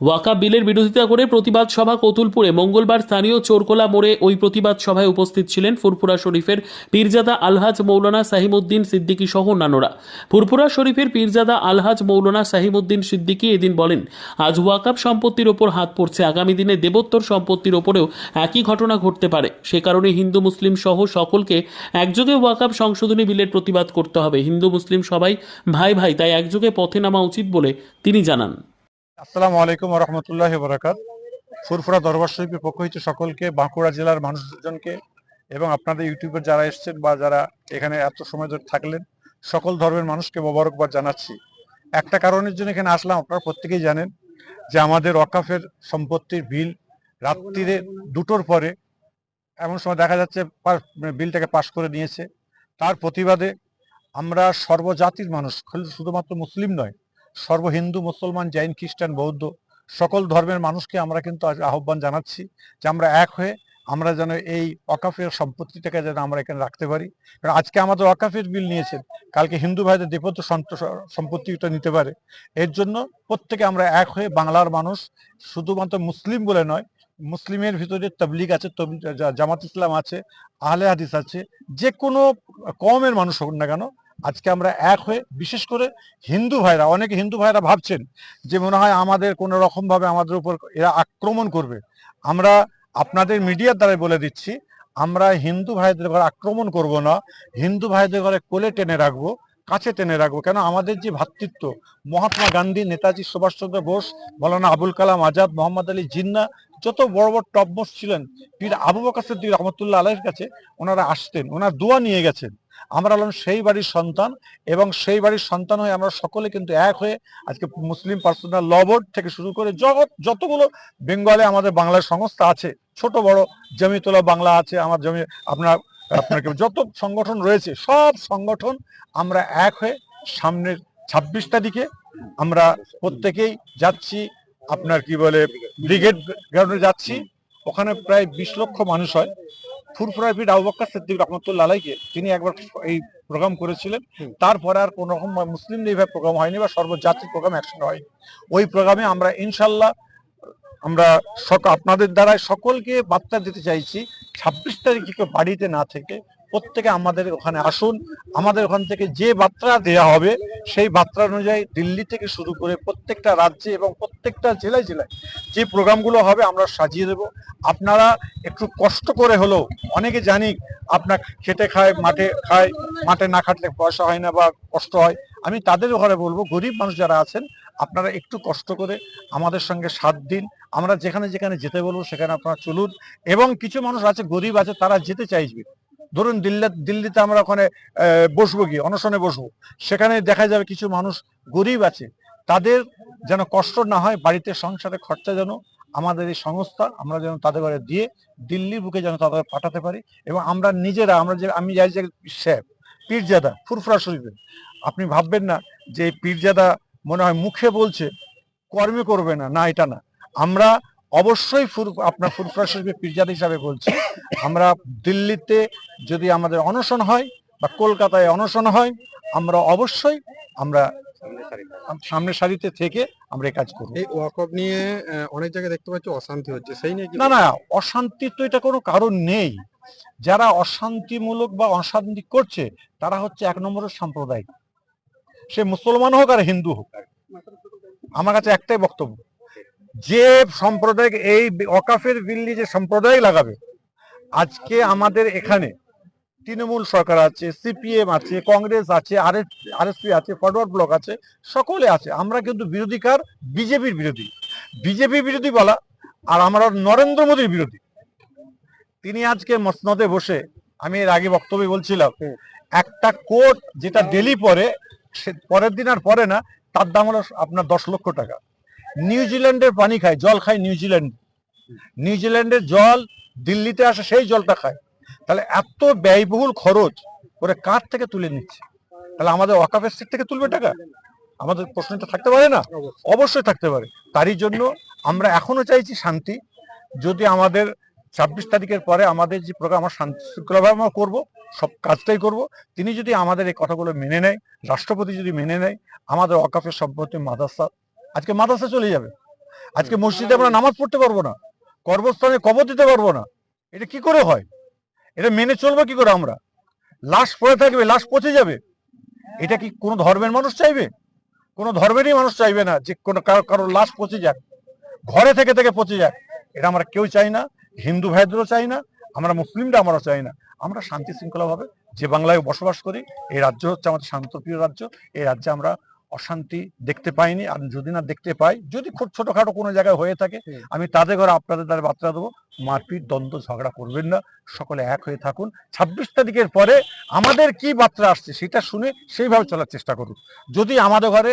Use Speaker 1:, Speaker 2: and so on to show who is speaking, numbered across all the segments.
Speaker 1: Waka বিলের বিরোধিতা করে প্রতিবাদ সভা কতুলপুরে। মঙ্গলবার স্থানীয় চোরকোলা মোড়ে ওই প্রতিবাদ সভায় উপস্থিত ছিলেন ফুরফুরা শরীফের পীরজাদা আলহাজ মৌলানা সাহিমুদ্দিন সিদ্দিকী সহ অন্যান্যরা। ফুরফুরা শরীফের পীরজাদা আলহাজ মৌলানা সাহিমুদ্দিন সিদ্দিকী এদিন বলেন, আজ ওয়াকাব সম্পত্তির ওপর হাত পড়ছে। আগামী দিনে দেবোত্তর সম্পত্তির ওপরেও একই ঘটনা ঘটতে পারে। সে কারণে হিন্দু মুসলিম সহ সকলকে একযোগে ওয়াকাব সংশোধনী বিলের প্রতিবাদ করতে হবে। হিন্দু মুসলিম সবাই ভাই ভাই, তাই একযোগে পথে নামা উচিত বলে তিনি জানান।
Speaker 2: আসসালামু আলাইকুম রহমতুল্লাহ বরাকাত। ফুরফুরা দরবার শরীফের পক্ষ হইতে সকলকে, বাঁকুড়া জেলার মানুষজনকে এবং আপনাদের ইউটিউবের যারা এসেছেন বা যারা এখানে এত সময় ধরে থাকলেন, সকল ধর্মের মানুষকে মোবারকবাদ জানাচ্ছি। একটা কারণের জন্য এখানে আসলাম, আপনারা প্রত্যেকেই জানেন যে আমাদের ওয়াকাফের সম্পত্তির বিল রাত্রিরে দুটোর পরে এমন সময় দেখা যাচ্ছে বিলটাকে পাশ করে নিয়েছে। তার প্রতিবাদে আমরা সর্বজাতির মানুষ শুধুমাত্র মুসলিম নয় সর্ব হিন্দু মুসলমান, জৈন, খ্রিস্টান, বৌদ্ধ, সকল ধর্মের মানুষকে আমরা কিন্তু আহ্বান জানাচ্ছি যে আমরা এক হয়ে আমরা যেন এই অকাফের সম্পত্তিটাকে যেন আমরা এখানে রাখতে পারি। কারণ আজকে আমাদের অকাফের বিল নিয়েছেন, কালকে হিন্দু ভাইদের দেপত্য সম্পত্তিটা নিতে পারে। এর জন্য প্রত্যেকে আমরা এক হয়ে বাংলার মানুষ, শুধুমাত্র মুসলিম বলে নয়, মুসলিমের ভিতরে তবলিগ আছে জামাত ইসলাম আছে, আহলে হাদিস আছে, যে কোনো কমের মানুষ হোক না কেন আজকে আমরা এক হয়ে, বিশেষ করে হিন্দু ভাইরা, অনেকে হিন্দু ভাইরা ভাবছেন যে মনে হয় আমাদের কোনো রকম ভাবে আমাদের উপর এরা আক্রমণ করবে। আমরা আপনাদের মিডিয়ার দ্বারা বলে দিচ্ছি, আমরা হিন্দু ভাইদের ঘরে আক্রমণ করব না, হিন্দু ভাইদের ঘরে কোলে টেনে রাখব, কাছে টেনে রাখব। কেন? আমাদের যে ভ্রাতৃত্ব মহাত্মা গান্ধী, নেতাজি সুভাষচন্দ্র বোস, মৌলানা আবুল কালাম আজাদ, মোহাম্মদ আলী জিন্না, যত বড় বড় টপমোস্ট ছিলেন, পীর আবু বকর সিদ্দিক রহমতুল্লাহ আলাইয়ের কাছে ওনারা আসতেন, ওনার দোয়া নিয়ে গেছেন। আমরা হলাম সেই বাড়ির সন্তান এবং সেই বাড়ির সন্তান হয়ে আমরা সকলে কিন্তু এক হয়ে আজকে মুসলিম পার্সোনাল ল বোর্ড থেকে শুরু করে জগৎ, যতগুলো বেঙ্গলে আমাদের বাংলার সংস্থা আছে, ছোট, বড়, জমিতলা বাংলা আছে, আমার জমি, আপনার আপনার কি- যত সংগঠন রয়েছে, সব সংগঠন আমরা এক হয়ে সামনের ছাব্বিশ তারিখে আমরা প্রত্যেকেই যাচ্ছি, আপনার কি বলে ব্রিগেড গ্রাউন্ডে যাচ্ছি, ওখানে প্রায় বিশ লক্ষ মানুষ হয়। ফুরফুরার পিঠ আবু বক্কর সিদ্দিক রহমতুল্লাহ আলাইকে তিনি একবার এই প্রোগ্রাম করেছিলেন। তারপরে আর কোন রকম মুসলিম এইভাবে প্রোগ্রাম হয়নি বা সর্বজাতির প্রোগ্রাম একসঙ্গে হয়নি। ওই প্রোগ্রামে আমরা ইনশাল্লাহ আমরা আপনাদের দ্বারা সকলকে বার্তা দিতে চাইছি ছাব্বিশ তারিখে বাড়িতে না থেকে প্রত্যেকে আমাদের ওখানে আসুন। আমাদের ওখান থেকে যে বার্তা দেয়া হবে, সেই বার্তা অনুযায়ী দিল্লি থেকে শুরু করে প্রত্যেকটা রাজ্যে এবং প্রত্যেকটা জেলায় জেলায় যে প্রোগ্রামগুলো হবে আমরা সাজিয়ে দেব। আপনারা একটু কষ্ট করে হলেও অনেকে জানি আপনার খেটে খায়, মাঠে খায়, মাঠে না খাটলে পয়সা হয় না বা কষ্ট হয়। আমি তাদের ঘরে বলব, গরিব মানুষ যারা আছেন, আপনারা একটু কষ্ট করে আমাদের সঙ্গে সাত দিন, আমরা যেখানে যেখানে যেতে বলব সেখানে আপনারা চলুন। এবং কিছু মানুষ আছে, গরিব আছে, তারা যেতে চাইবে। ধরুন দিল্লি দিল্লিতে আমরা ওখানে বসবো গিয়ে অনশনে বসবো। সেখানে দেখা যাবে কিছু মানুষ গরিব আছে। তাদের যেন কষ্ট না হয়, বাড়িতে সংসারে খরচা যেন আমাদের এই সংস্থা, আমরা যেন তাদের ঘরে দিয়ে দিল্লির বুকে যেন তাদের পাঠাতে পারি এবং আমরা নিজেরা, আমরা যে, আমি যাই যে সাহেব পীরজাদা, ফুরফুরা শরীফে আপনি ভাববেন না যে পীরজাদা মনে হয় মুখে বলছে, কর্মে করবে না। না, এটা না। আমরা অবশ্যই ফুর আপনার ফুরফুরা শরীফের পীরজাদা হিসাবে বলছি। আমরা দিল্লিতে যদি আমাদের অনশন হয় বা কলকাতায় অনশন হয় আমরা অবশ্যই আমরা সামনের সারিতে থেকে আমরা কাজ করব।
Speaker 3: এই ওয়াকফ নিয়ে অনেক জায়গায় দেখতে পাচ্ছি অশান্তি হচ্ছে। সেই নিয়ে
Speaker 2: না না অশান্তির তো এটা কোনো কারণ নেই। যারা অশান্তিমূলক বা অশান্তি করছে তারা হচ্ছে এক নম্বরের সাম্প্রদায়িক। সে মুসলমান হোক আর হিন্দু হোক। আমার কাছে একটাই বক্তব্য। যে সম্প্রদায় এই অকাফের বিল্লি যে সম্প্রদায় লাগাবে আজকে আমাদের এখানে তৃণমূল সরকার আছে সিপিএম আছে কংগ্রেস আছে আর আরএসপি আছে ফরওয়ার্ড ব্লক আছে সকলে আছে। আমরা কিন্তু বিরোধী কার বিজেপির বিরোধী। বিজেপি বিরোধী বলা আর আমরা নরেন্দ্র মোদীর বিরোধী। তিনি আজকে মসনদে বসে আমি এর আগে বক্তব্যে বলছিলাম একটা কোট যেটা ডেলি পরে পরের দিন আর পরে না তার দাম হলো আপনার দশ লক্ষ টাকা। নিউজিল্যান্ডের পানি খায় জল খায় নিউজিল্যান্ড নিউজিল্যান্ডের জল দিল্লিতে আসে সেই জলটা খায়। তাহলে এত ব্যয়বহুল খরচ করে কার থেকে তুলে নিচ্ছে? তাহলে আমাদের ওয়াকাফের সিট থেকে তুলবে টাকা? আমাদের প্রশ্নটা থাকতে পারে না? অবশ্যই। থাকতে পারে। তারই জন্য আমরা এখনও চাইছি শান্তি। যদি আমাদের ছাব্বিশ তারিখের পরে আমাদের যে প্রোগ্রাম আমরা শান্তি শৃঙ্খলাভাবে আমরা করব সব কাজটাই করব। তিনি যদি আমাদের এই কথাগুলো মেনে নেয় রাষ্ট্রপতি যদি মেনে নেয় আমাদের অকাফের সম্পত্তি মাদ্রাসা আজকে মাদ্রাসা চলে যাবে। আজকে মসজিদে আমরা নামাজ পড়তে পারব না। কর্মস্থানে কবর দিতে পারব না। এটা কি করে হয়? এটা মেনে চলবো কি করে আমরা? লাশ পড়ে থাকবে লাশ পচে যাবে। এটা কি কোনো ধর্মের মানুষ চাইবে? কোনো ধর্মেরই মানুষ চাইবে না যে কোনো কারও কারোর লাশ পচে যাক। ঘরে থেকে থেকে পচে যাক। এটা আমরা কেউ চাই না। হিন্দু ভাইদেরও চাই না। আমরা মুসলিমরা আমরাও চাই না। আমরা শান্তি শৃঙ্খলাভাবে যে বাংলায় বসবাস করি এই রাজ্য হচ্ছে আমাদের শান্তপ্রিয় রাজ্য। এই রাজ্যে আমরা অশান্তি দেখতে পাইনি। আর যদি না দেখতে পাই যদি খুব ছোটখাটো কোনো জায়গায় হয়ে থাকে আমি তাদের ঘরে আপনাদের দ্বারা বার্তা দেবো মারপিট দ্বন্দ্ব ঝগড়া করবেন না। সকলে এক হয়ে থাকুন। ছাব্বিশ তারিখের পরে আমাদের কি বার্তা আসছে সেটা শুনে সেইভাবে চলার চেষ্টা করুন। যদি আমাদের ঘরে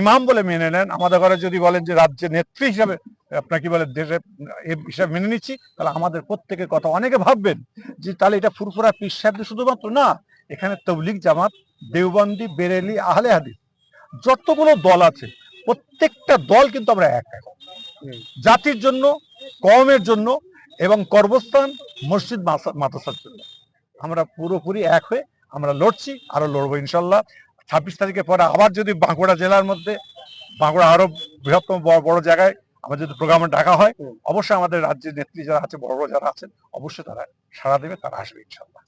Speaker 2: ইমাম বলে মেনে নেন আমাদের ঘরে যদি বলেন যে রাজ্যের নেত্রী হিসাবে আপনার কি বলে দেশের এ হিসাবে মেনে নিচ্ছি তাহলে আমাদের প্রত্যেকের কথা অনেকে ভাববেন যে তাহলে এটা ফুরফুরা পীর সাহেবদের শুধুমাত্র না এখানে তবলিগ জামাত দেওবন্দি বেরেলি আহলে হাদিস যতগুলো দল আছে প্রত্যেকটা দল কিন্তু আমরা এক। এক জাতির জন্য কমের জন্য এবং কর্মস্থান মসজিদ মাসা- মাদ্রাসার জন্য। আমরা পুরোপুরি এক হয়ে আমরা লড়ছি আরও লড়বো ইনশাল্লাহ ছাব্বিশ তারিখের পরে আবার যদি বাঁকুড়া জেলার মধ্যে বাঁকুড়া আরও বৃহত্তম বড় বড় জায়গায় আমার যদি প্রোগ্রামে ডাকা হয় অবশ্যই আমাদের রাজ্যের নেত্রী যারা আছে বড় বড় যারা আছেন অবশ্যই তারা সাড়া দেবে তারা আসবে ইনশাল্লাহ